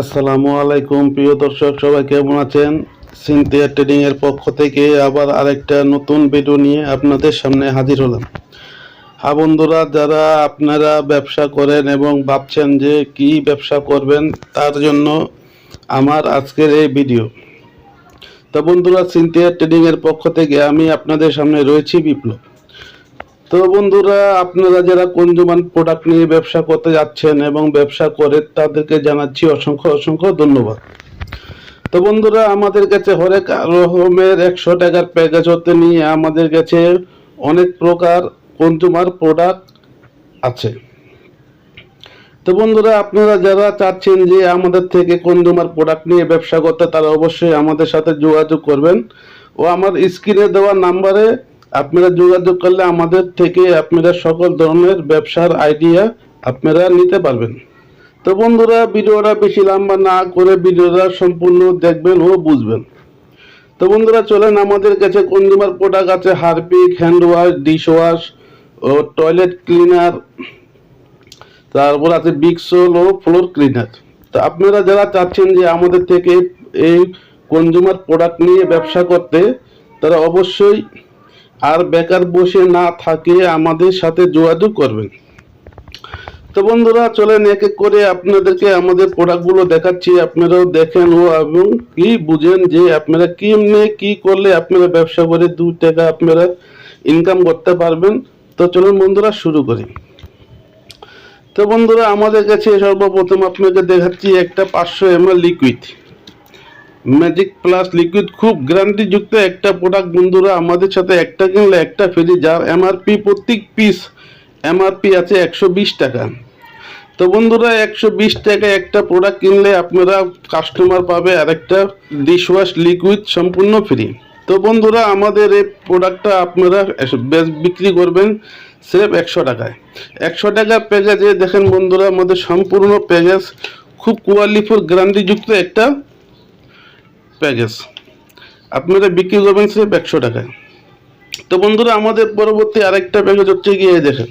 আসসালামু আলাইকুম, প্রিয় দর্শক, সবাই কেমন আছেন? সিনথিয়া ট্রেডিং এর পক্ষ থেকে আবার আরেকটা নতুন ভিডিও নিয়ে আপনাদের সামনে হাজির হলাম। হ্যাঁ বন্ধুরা, যারা আপনারা ব্যবসা করেন এবং ভাবছেন যে কি ব্যবসা করবেন, তার জন্য আমার আজকের এই ভিডিও। তো বন্ধুরা, সিনথিয়া ট্রেডিং এর পক্ষ থেকে আমি আপনাদের সামনে রয়েছি বিপ্লব। তো বন্ধুরা, আপনারা যারা কনজুমার প্রোডাক্ট নিয়ে ব্যবসা করতে যাচ্ছেন এবং ব্যবসা করে, তাদেরকে জানাচ্ছি অসংখ্য অসংখ্য ধন্যবাদ। তো বন্ধুরা, আমাদের কাছে হরেক রকমের একশো টাকার প্যাকেজ হতে নিয়ে আমাদের কাছে অনেক প্রকার কনজুমার প্রোডাক্ট আছে। তো বন্ধুরা, আপনারা যারা চাচ্ছেন যে আমাদের থেকে কনজুমার প্রোডাক্ট নিয়ে ব্যবসা করতে, তারা অবশ্যই আমাদের সাথে যোগাযোগ করবেন। ও আমার স্ক্রিনে দেওয়া নাম্বারে আপনারা যোগাযোগ করলে আমাদের থেকে আপনারা সকল ধরনের ব্যবসার আইডিয়া আপনারা নিতে পারবেন। তো বন্ধুরা, ভিডিওটা বেশি লম্বা না করে ভিডিওটা সম্পূর্ণ দেখবেন ও বুঝবেন। তো বন্ধুরা, চলেন আমাদের কাছে কনজিউমার প্রোডাক্ট আছে, Harpic hand wash dish wash ও টয়লেট ক্লিনার তারপর আছে বিক্সোল ও ফ্লোর ক্লিনার তো আপনারা যারা চাচ্ছেন যে আমাদের থেকে এই কনজিউমার প্রোডাক্ট নিয়ে ব্যবসা করতে, তারা অবশ্যই আর বেকার বসে না থাকে আমাদের সাথে যোগাযোগ করবেন। তো বন্ধুরা, চলেন এক এক করে আপনাদেরকে আমাদের প্রোডাক্টগুলো দেখাচ্ছি। আপনারাও দেখেন ও এবং কি বুঝেন যে আপনারা কি নিয়ে কি করলে আপনারা ব্যবসা করে দু টাকা আপনারা ইনকাম করতে পারবেন। তো চলুন বন্ধুরা, শুরু করি। তো বন্ধুরা, আমাদের কাছে সর্বপ্রথম আপনাকে দেখাচ্ছি একটা পাঁচশো M liquid magic plus liquid খুব গ্যারান্টিযুক্ত একটা প্রোডাক্ট বন্ধুরা, আমাদের সাথে একটা কিনলে একটা ফ্রি যার এমআরপি প্রত্যেক পিস এমআরপি আছে একশো বিশ টাকা। তো বন্ধুরা, একশো বিশ টাকা একটা প্রোডাক্ট কিনলে আপনারা কাস্টমার পাবে আর একটা ডিশওয়াশ লিকুইড সম্পূর্ণ ফ্রি তো বন্ধুরা, আমাদের এই প্রোডাক্টটা আপনারা বিক্রি করবেন স্রেফ একশো টাকায়। একশো টাকার প্যাকেজে দেখেন বন্ধুরা, আমাদের সম্পূর্ণ প্যাকেজ খুব কোয়ালিফুল গ্যারান্টিযুক্ত একটা প্যাকেজ আপনারা বিক্রি করবেন স্রেফ একশো টাকায়। তো বন্ধুরা, আমাদের পরবর্তী আরেকটা প্যাকেজ হচ্ছে গিয়ে দেখেন।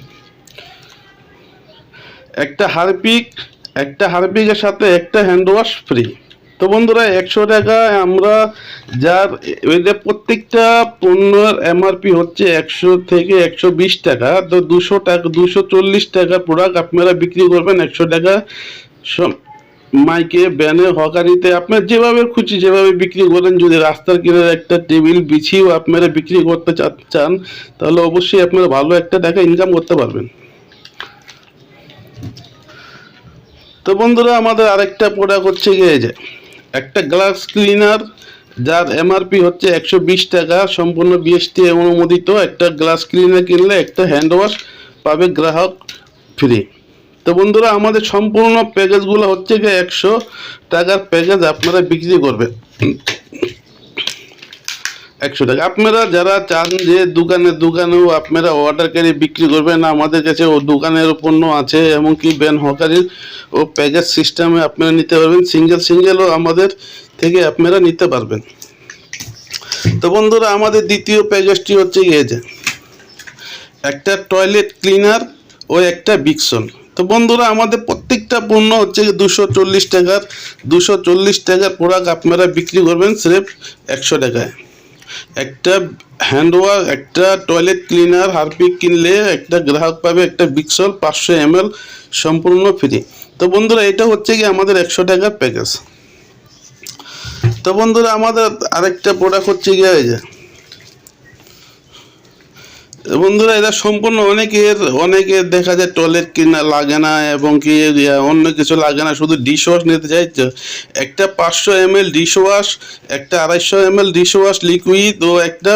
একটা হারপিক, একটা হারপিকের সাথে একটা হ্যান্ড ওয়াশ ফ্রি তো বন্ধুরা, একশো টাকায় আমরা যার প্রত্যেকটা পণ্যের এমআরপি হচ্ছে একশো থেকে একশো বিশ টাকা। তো দুশো টাকা, দুশো চল্লিশ টাকার প্রোডাক্ট আপনারা বিক্রি করবেন একশো টাকা মাইকে, ব্যানে, হকারিতে আপনার যেভাবে খুশি যেভাবে বিক্রি করেন, যদি রাস্তার কিনারে একটা টেবিল বিছিয়েও আপনারা বিক্রি করতে চান, তাহলে অবশ্যই আপনারা ভালো একটা টাকা ইনকাম করতে পারবেন। তো বন্ধুরা, আমাদের আরেকটা প্রোডাক্ট হচ্ছে গিয়ে যে, একটা গ্লাস ক্লিনার যার এমআরপি হচ্ছে একশো বিশ টাকা, সম্পূর্ণ বিএসটি অনুমোদিত। একটা গ্লাস ক্লিনার কিনলে একটা হ্যান্ড ওয়াশ পাবে গ্রাহক ফ্রি তো বন্ধুরা, আমাদের সম্পূর্ণ প্যাকেজগুলো হচ্ছে গিয়ে একশো টাকার প্যাকেজ আপনারা বিক্রি করবেন একশো টাকা। আপনারা যারা চান যে দোকানে দোকানেও আপনারা অর্ডার করে বিক্রি করবেন, আমাদের কাছে ও দোকানের পণ্য আছে, এমনকি ব্যান হকারির ও প্যাকেজ সিস্টেমে আপনারা নিতে পারবেন। সিঙ্গেল সিঙ্গেলও আমাদের থেকে আপনারা নিতে পারবেন। তো বন্ধুরা, আমাদের দ্বিতীয় প্যাকেজটি হচ্ছে গিয়ে যে একটা টয়লেট ক্লিনার ও একটা বিক্সন তো বন্ধুরা, আমাদের প্রত্যেকটা পণ্য হচ্ছে দুশো চল্লিশ টাকার, দুশো চল্লিশ টাকার প্রোডাক্ট আপনারা বিক্রি করবেন স্রেফ একশো টাকায়। একটা হ্যান্ড ওয়াশ একটা টয়লেট ক্লিনার হারপিক কিনলে একটা গ্রাহক পাবে একটা বিক্সল পাঁচশো এম সম্পূর্ণ ফ্রি তো বন্ধুরা, এটা হচ্ছে কি আমাদের একশো টাকার প্যাকেজ তো বন্ধুরা, আমাদের আরেকটা প্রোডাক্ট হচ্ছে গিয়ে বন্ধুরা, এটা সম্পূর্ণ অনেকের অনেকের দেখা যায় টয়লেট কিনা লাগে না এবং কি অন্য কিছু লাগে না, শুধু ডিশ ওয়াশ নিতে চাই একটা পাঁচশো এম এল ডিশ ওয়াশ একটা আড়াইশো M L dish wash liquid ও একটা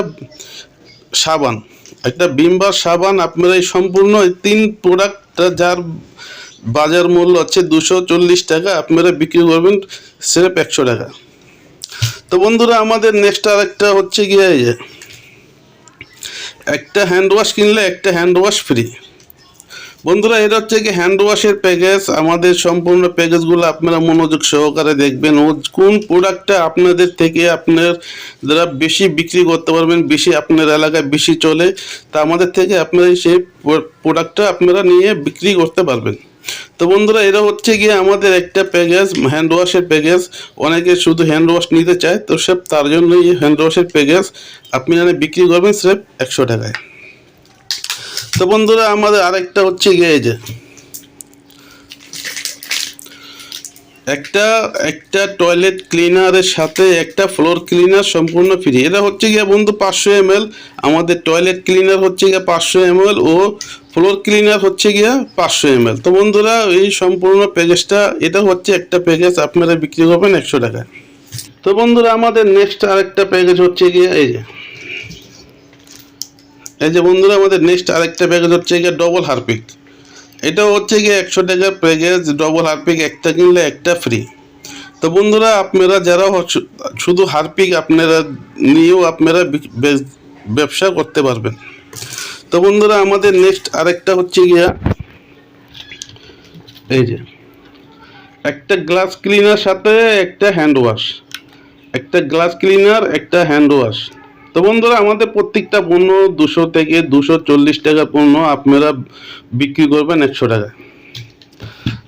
সাবান। একটা বিম্বার সাবান, আপনারা এই সম্পূর্ণ এই তিন প্রোডাক্টটা যার বাজার মূল্য হচ্ছে দুশো চল্লিশ টাকা, আপনারা বিক্রি করবেন স্রেফ একশো টাকা। তো বন্ধুরা, আমাদের নেক্সট আর একটা হচ্ছে গিয়ে একটা হ্যান্ড ওয়াশ কিনলে একটা হ্যান্ড ওয়াশ ফ্রি বন্ধুরা, এটা হচ্ছে কি হ্যান্ড ওয়াশের প্যাকেজ আমাদের সম্পূর্ণ প্যাকেজগুলো আপনারা মনোযোগ সহকারে দেখবেন ও কোন প্রোডাক্টটা আপনাদের থেকে আপনার যারা বেশি বিক্রি করতে পারবেন, বেশি আপনার এলাকায় বেশি চলে, তা আমাদের থেকে আপনারা সেই প্রোডাক্টটা আপনারা নিয়ে বিক্রি করতে পারবেন। তো বন্ধুরা এটা হচ্ছে গিয়ে আমাদের একটা প্যাকেজ হ্যান্ড ওয়াশের প্যাকেজ অনেকে শুধু হ্যান্ড ওয়াশ নিতে চায়, তো সে তার জন্য এই হ্যান্ড ওয়াশের প্যাকেজ আপনি এখানে বিক্রি করবেন স্রেফ একশো টাকায়। তো বন্ধুরা, আমাদের আরেকটা হচ্ছে গিয়ে এই যে একটা একটা টয়লেট ক্লিনারের সাথে একটা ফ্লোর ক্লিনার সম্পূর্ণ ফ্রি এটা হচ্ছে গিয়ে বন্ধু পাঁচশো এম আমাদের টয়লেট ক্লিনার হচ্ছে গিয়ে পাঁচশো এম ও ফ্লোর ক্লিনার হচ্ছে গিয়ে পাঁচশো এম তো বন্ধুরা, এই সম্পূর্ণ প্যাকেজটা এটা হচ্ছে একটা প্যাকেজ আপনারা বিক্রি করবেন একশো টাকা তো বন্ধুরা, আমাদের নেক্সট আরেকটা প্যাকেজ হচ্ছে গিয়ে, এই যে। এই যে বন্ধুরা, আমাদের নেক্সট আরেকটা প্যাকেজ হচ্ছে গিয়ে ডবল হারপিক এটা হচ্ছে গিয়ে একশো টাকার প্যাকেজ ডবল হারপিক একটা কিনলে একটা ফ্রি তো বন্ধুরা, আপনারা যারা শুধু হারপিক আপনারা নিয়েও আপনারা ব্যবসা করতে পারবেন। তো বন্ধুরা, আমাদের নেক্সট আরেকটা হচ্ছে গিয়া, এই যে, একটা গ্লাস ক্লিনার সাথে একটা হ্যান্ড ওয়াশ একটা গ্লাস ক্লিনার একটা হ্যান্ড ওয়াশ তো বন্ধুরা, আমাদের প্রত্যেকটা পণ্য দুশো থেকে দুশো চল্লিশ টাকা পণ্য আপনারা বিক্রি করবেন একশো টাকা।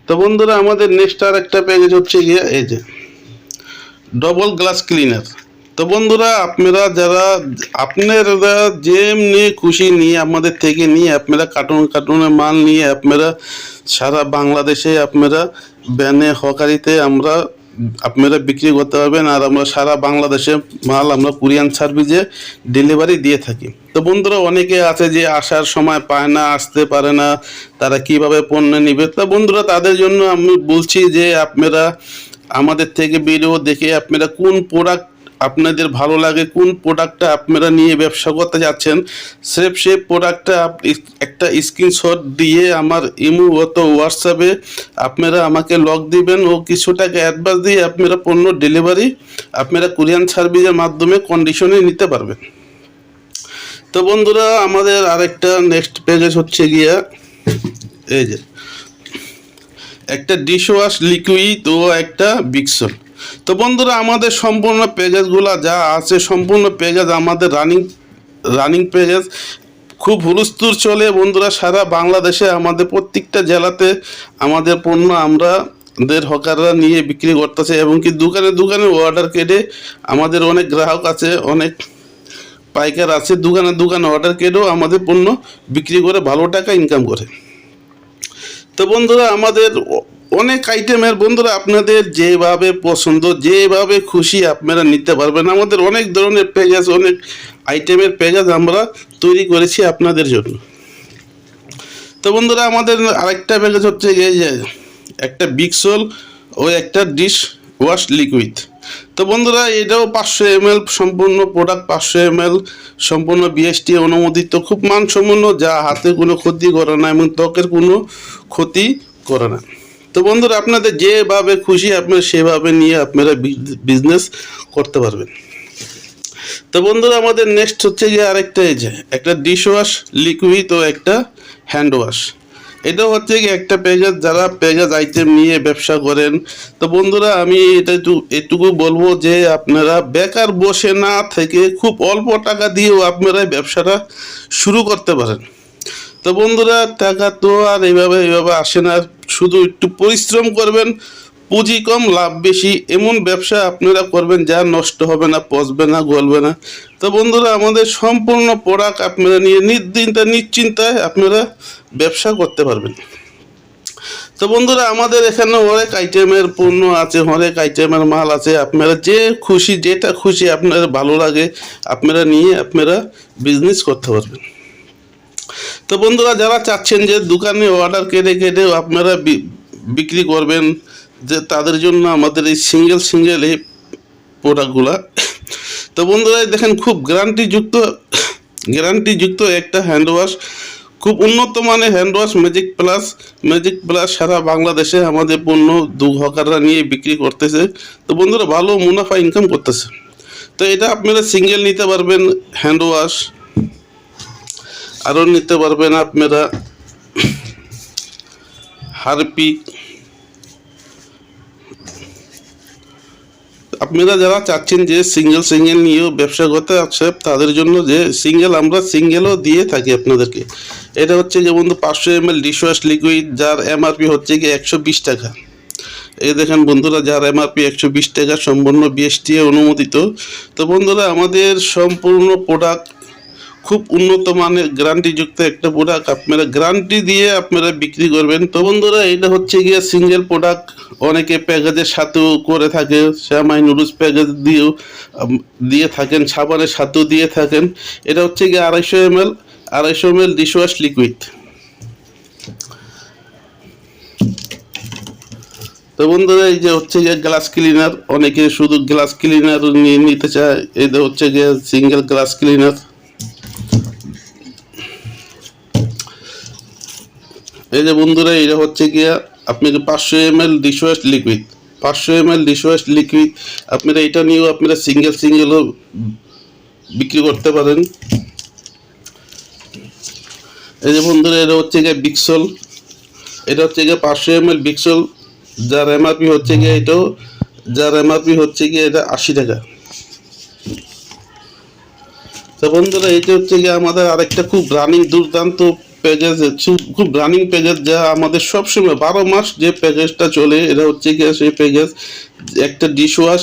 তো বন্ধুরা, আমাদের নেক্সট আর একটা প্যাকেজ হচ্ছে গিয়ে, এই যে ডবল গ্লাস ক্লিনার তো বন্ধুরা, আপনারা যারা, আপনারা যেমনি খুশি নিয়ে আমাদের থেকে নিয়ে, আপনারা কার্টুন কার্টুনের মাল নিয়ে, আপনারা সারা বাংলাদেশে আপনারা ব্যানে হকারিতে আমরা আপনারা বিক্রি করতে পারবেন আর আমরা সারা বাংলাদেশে মাল আমরা কুরিয়ান সার্ভিসে ডেলিভারি দিয়ে থাকি। তো বন্ধুরা, অনেকে আছে যে আসার সময় পায় না, আসতে পারে না, তারা কীভাবে পণ্য নিবে? তা বন্ধুরা, তাদের জন্য আমি বলছি যে আপনারা আমাদের থেকে ভিডিও দেখে আপনারা কোন প্রোডাক্ট আপনাদের ভালো লাগে কোন প্রোডাক্টটা আপনারা নিয়ে ব্যবসা করতে যাচ্ছেন, সেফ সেই প্রোডাক্টটা একটা স্ক্রিনশট দিয়ে আমার ইমো অত হোয়াটসঅ্যাপে আপনারা আমাকে লক দিবেন ও কিছু টাকা অ্যাডভান্স দিয়ে আপনারা পণ্য ডেলিভারি আপনারা কুরিয়ান সার্ভিসের মাধ্যমে কন্ডিশনে নিতে পারবেন। তো বন্ধুরা, আমাদের আরেকটা নেক্সট প্যাকেজ হচ্ছে গিয়া এই যে, একটা ডিশ ওয়াশ লিকুইড ও একটা বিক্সল তো বন্ধুরা, আমাদের সম্পূর্ণ পেজেসগুলো যা আছে, সম্পূর্ণ পেজেস আমাদের রানিং রানিং পেজেস খুব হুলস্থুর চলে বন্ধুরা, সারা বাংলাদেশে, আমাদের প্রত্যেকটা জেলাতে আমাদের পণ্য আমরা দের হকাররা নিয়ে বিক্রি করতেছে এবং কি দোকানে দোকানে অর্ডার কেটে আমাদের অনেক গ্রাহক আছে, অনেক পাইকার আছে, দোকানে দোকানে অর্ডার কেটেও আমাদের পণ্য বিক্রি করে ভালো টাকা ইনকাম করে। তো বন্ধুরা, আমাদের অনেক আইটেমের বন্ধুরা আপনাদের যেভাবে পছন্দ, যেভাবে খুশি আপনারা নিতে পারবেন। আমাদের অনেক ধরনের প্যাকেজ অনেক আইটেমের প্যাকেজ আমরা তৈরি করেছি আপনাদের জন্য। তো বন্ধুরা, আমাদের আরেকটা প্যাকেজ হচ্ছে এই যে একটা বিক্সল ও একটা ডিশ ওয়াশ লিকুইড তো বন্ধুরা, এটাও পাঁচশো এম সম্পূর্ণ প্রোডাক্ট পাঁচশো এম সম্পূর্ণ বিএসটি অনুমোদিত, খুব মানসম্পন্ন, যা হাতে কোনো ক্ষতি করে না এবং ত্বকের কোনো ক্ষতি করে না। তো বন্ধুরা, আপনাদের যেভাবে খুশি, আপনারা সেভাবে নিয়ে আপনারা বিজনেস করতে পারবেন। তো বন্ধুরা, আমাদের নেক্সট হচ্ছে গিয়ে আরেকটা এই যে, একটা ডিশ ওয়াশ লিকুইড ও একটা হ্যান্ড ওয়াশ এটা হচ্ছে কি একটা পেজাজ যারা পেজাজ আইটেম নিয়ে ব্যবসা করেন। তো বন্ধুরা, আমি এটা একটু, এটুকু বলব যে, আপনারা বেকার বসে না থেকে খুব অল্প টাকা দিয়েও আপনারা ব্যবসাটা শুরু করতে পারেন। তো বন্ধুরা, টাকা তো আর এইভাবে এইভাবে আসে না। শুধু একটু পরিশ্রম করবেন, পুঁজি কম, লাভ বেশি, এমন ব্যবসা আপনারা করবেন যা নষ্ট হবে না, পচবে না, গলবে না। তো বন্ধুরা, আমাদের সম্পূর্ণ প্রোডাক্ট আপনারা নিয়ে নিশ্চিন্তা নিশ্চিন্তায় আপনারা ব্যবসা করতে পারবেন। তো বন্ধুরা, আমাদের এখানে অনেক আইটেমের পণ্য আছে, অনেক আইটেমের মাল আছে। আপনারা যে খুশি, যেটা খুশি আপনার ভালো লাগে, আপনারা নিয়ে আপনারা বিজনেস করতে পারবেন। তো বন্ধুরা, যারা চাচ্ছেন যে দোকানে অর্ডার কেটে কেটে আপনারা বিক্রি করবেন, যে তাদের জন্য আমাদের এই সিঙ্গেল সিঙ্গেল এই প্রোডাক্টগুলা তো বন্ধুরা দেখেন খুব গ্যারান্টিযুক্ত গ্যারান্টিযুক্ত একটা হ্যান্ড ওয়াশ খুব উন্নত মানের hand wash magic plus magic plus সারা বাংলাদেশে আমাদের পণ্য দু হকাররা নিয়ে বিক্রি করতেছে। তো বন্ধুরা, ভালো মুনাফা ইনকাম করতেছে। তো এটা আপনারা সিঙ্গেল নিতে পারবেন হ্যান্ড ওয়াশ আরও নিতে পারবেন আপনারা। হারপিক আপনারা যারা চাচ্ছেন যে সিঙ্গেল সিঙ্গেল নিয়েও ব্যবসা করতে আছে, তাদের জন্য যে সিঙ্গেল, আমরা সিঙ্গেলও দিয়ে থাকি আপনাদেরকে। এটা হচ্ছে যে বন্ধু পাঁচশো এম এল ডিশওয়াশ লিকুইড যার এমআরপি হচ্ছে কি একশো বিশ টাকা। এই দেখেন বন্ধুরা, যার এমআরপি একশো বিশ টাকা, সম্পূর্ণ বিএসটি অনুমোদিত। তো বন্ধুরা, আমাদের সম্পূর্ণ প্রোডাক্ট খুব উন্নত মানের গ্যারান্টিযুক্ত একটা প্রোডাক্ট আপনারা গ্যারান্টি দিয়ে আপনারা বিক্রি করবেন। তো বন্ধুরা, এটা হচ্ছে গিয়ে সিঙ্গেল প্রোডাক্ট অনেকে প্যাকেজের সাথেও করে থাকে, শ্যামাই নুডলস প্যাকেজ দিয়েও দিয়ে থাকেন, সাবানের সাথেও দিয়ে থাকেন। এটা হচ্ছে গিয়ে আড়াইশো এম এল আড়াইশো এম এল ডিশওয়াশ লিকুইড তো বন্ধুরা, এই যে হচ্ছে গিয়ে গ্লাস ক্লিনার অনেকে শুধু গ্লাস ক্লিনার নিয়ে নিতে চায় এটা হচ্ছে গিয়ে সিঙ্গেল গ্লাস ক্লিনার এই যে বন্ধুরা, এটা হচ্ছে গিয়া আপনাকে পাঁচশো এম এল ডিশওয়াশ লিকুইড পাঁচশো এম এল ডিশওয়াশ লিকুইড আপনারা এটা নিয়েও আপনারা সিঙ্গেল সিঙ্গেলও বিক্রি করতে পারেন। এই যে বন্ধুরা, এটা হচ্ছে গিয়ে বিক্সল এটা হচ্ছে গিয়ে পাঁচশো এম এল বিক্সল যার এমআরপি হচ্ছে গিয়ে এটাও, যার এম এমআরপি হচ্ছে গিয়ে এটা আশি টাকা। তো বন্ধুরা, এটা হচ্ছে গিয়ে আমাদের আরেকটা খুব রানিং দুর্দান্ত প্যাকেজ খুব রানিং প্যাকেজ যা আমাদের সবসময়, বারো মাস যে প্যাকেজটা চলে এটা হচ্ছে গিয়ে সেই প্যাকেজ একটা ডিশ ওয়াশ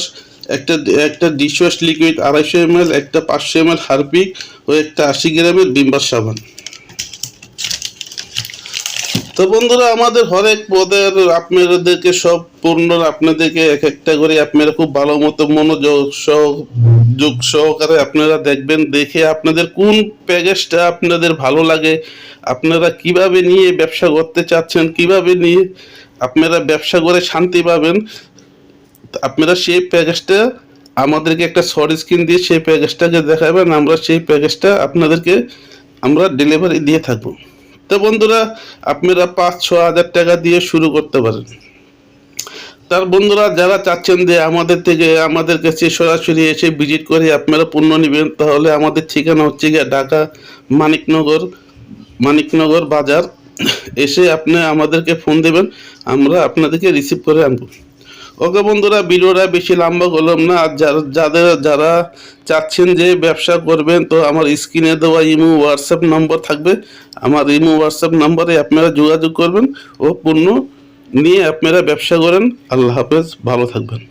একটা একটা ডিশ ওয়াশ লিকুইড আড়াইশো এম এল একটা পাঁচশো এম এল হারপিক ও একটা আশি গ্রামের বিম্বার সাবান। তো বন্ধুরা, আমাদের হরেক পদের আপনাদেরকে সব পূর্ণ, আপনাদেরকে এক একটা করে আপনারা খুব ভালো মতো মনোযোগ সহযোগ সহকারে আপনারা দেখবেন, দেখে আপনাদের কোন প্যাকেজটা আপনাদের ভালো লাগে আপনারা কীভাবে নিয়ে ব্যবসা করতে চাচ্ছেন, কীভাবে নিয়ে আপনারা ব্যবসা করে শান্তি পাবেন, আপনারা সেই প্যাকেজটা আমাদেরকে একটা শর্ট স্ক্রিন দিয়ে সেই প্যাকেজটাকে দেখাবেন, আমরা সেই প্যাকেজটা আপনাদেরকে আমরা ডেলিভারি দিয়ে থাকব। তো বন্ধুরা, আপনারা পাঁচ ছ হাজার টাকা দিয়ে শুরু করতে পারেন। তার বন্ধুরা, যারা চাচ্ছেন যে আমাদের থেকে, আমাদের কাছে সরাসরি এসে ভিজিট করে আপনারা পণ্য নেবেন, তাহলে আমাদের ঠিকানা হচ্ছে গিয়ে ঢাকা মানিকনগর মানিকনগর বাজার, এসে আপনি আমাদেরকে ফোন দেবেন, আমরা আপনাদেরকে রিসিভ করে আনব। ওকে বন্ধুরা, ভিডিওটা বেশি লম্বা করলাম না, আর যারা যাদের যারা চাচ্ছেন যে ব্যবসা করবেন, তো আমার স্ক্রিনে দেওয়া ইমো হোয়াটসঅ্যাপ নম্বর থাকবে। আমার ইমো হোয়াটসঅ্যাপ নম্বরে আপনারা যোগাযোগ করবেন ও পণ্য নিয়ে আপনারা ব্যবসা করেন। আল্লাহ হাফেজ, ভালো থাকবেন।